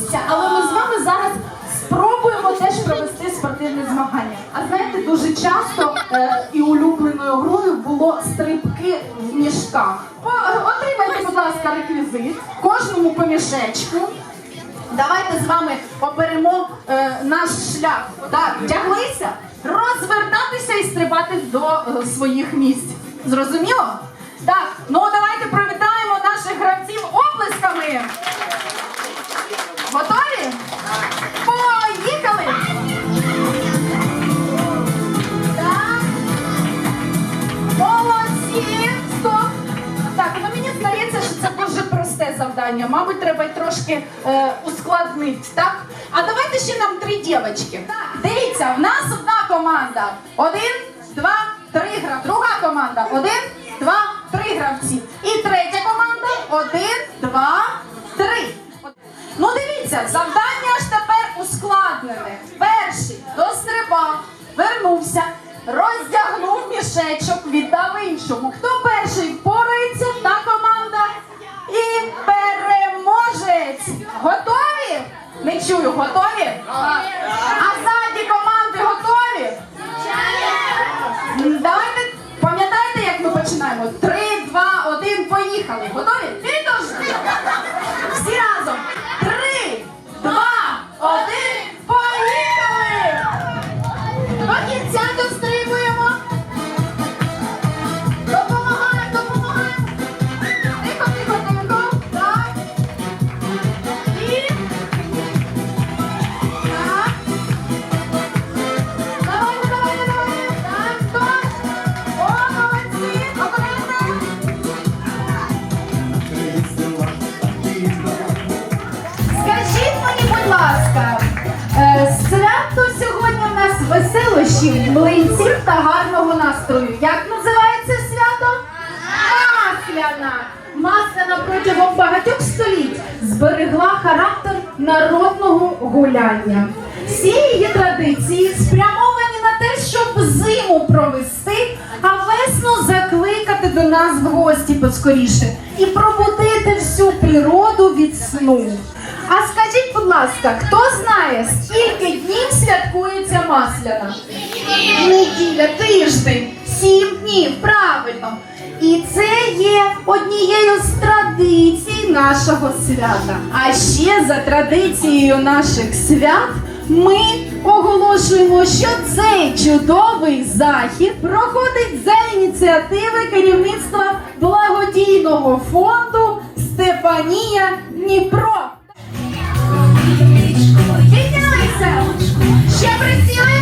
місця, але ми з вами зараз спробуємо теж провести спортивне змагання. А знаєте, дуже часто е, і улюбленою грою було стрибки в мішках. Е, Отримайте, будь ласка, реквізит, кожному по мішечку. Давайте з вами оберемо е, наш шлях. Так, вдяглися, розвертатися і стрибати до е, своїх місць. Зрозуміло? Так, ну давайте привітаємо наших гравців оплесками. Так, ну мені здається, що це дуже просте завдання. Мабуть, треба трошки е, ускладнити, так? А давайте ще нам три дівчатки. Так, дивіться, в нас одна команда. Один, два, три гра. Друга команда. Один, два, три гравці. І третя команда. Один, два, три. Ну дивіться, завдання ж тепер ускладнене. Перший дострибав, вернувся, роздягнув мішечок, віддав іншому. Хто перший впорається, та команда і переможець. Готові? Не чую, готові? А задні команди готові? Давайте пам'ятаєте, як ми починаємо? Три, два, один, поїхали. Готові? Веселощів, млинців та гарного настрою. Як називається свято? Масляна! Масляна протягом багатьох століть зберегла характер народного гуляння. Всі її традиції спрямовані на те, щоб зиму провести, а весну закликати до нас в гості поскоріше і пробудити всю природу від сну. А скажіть, будь ласка, хто знає, скільки днів святкується Масляна? Неділя, тиждень, сім днів, правильно. І це є однією з традицій нашого свята. А ще за традицією наших свят ми оголошуємо, що цей чудовий захід проходить за ініціативи керівництва благодійного фонду Стефанія Дніпро. Ще присіли?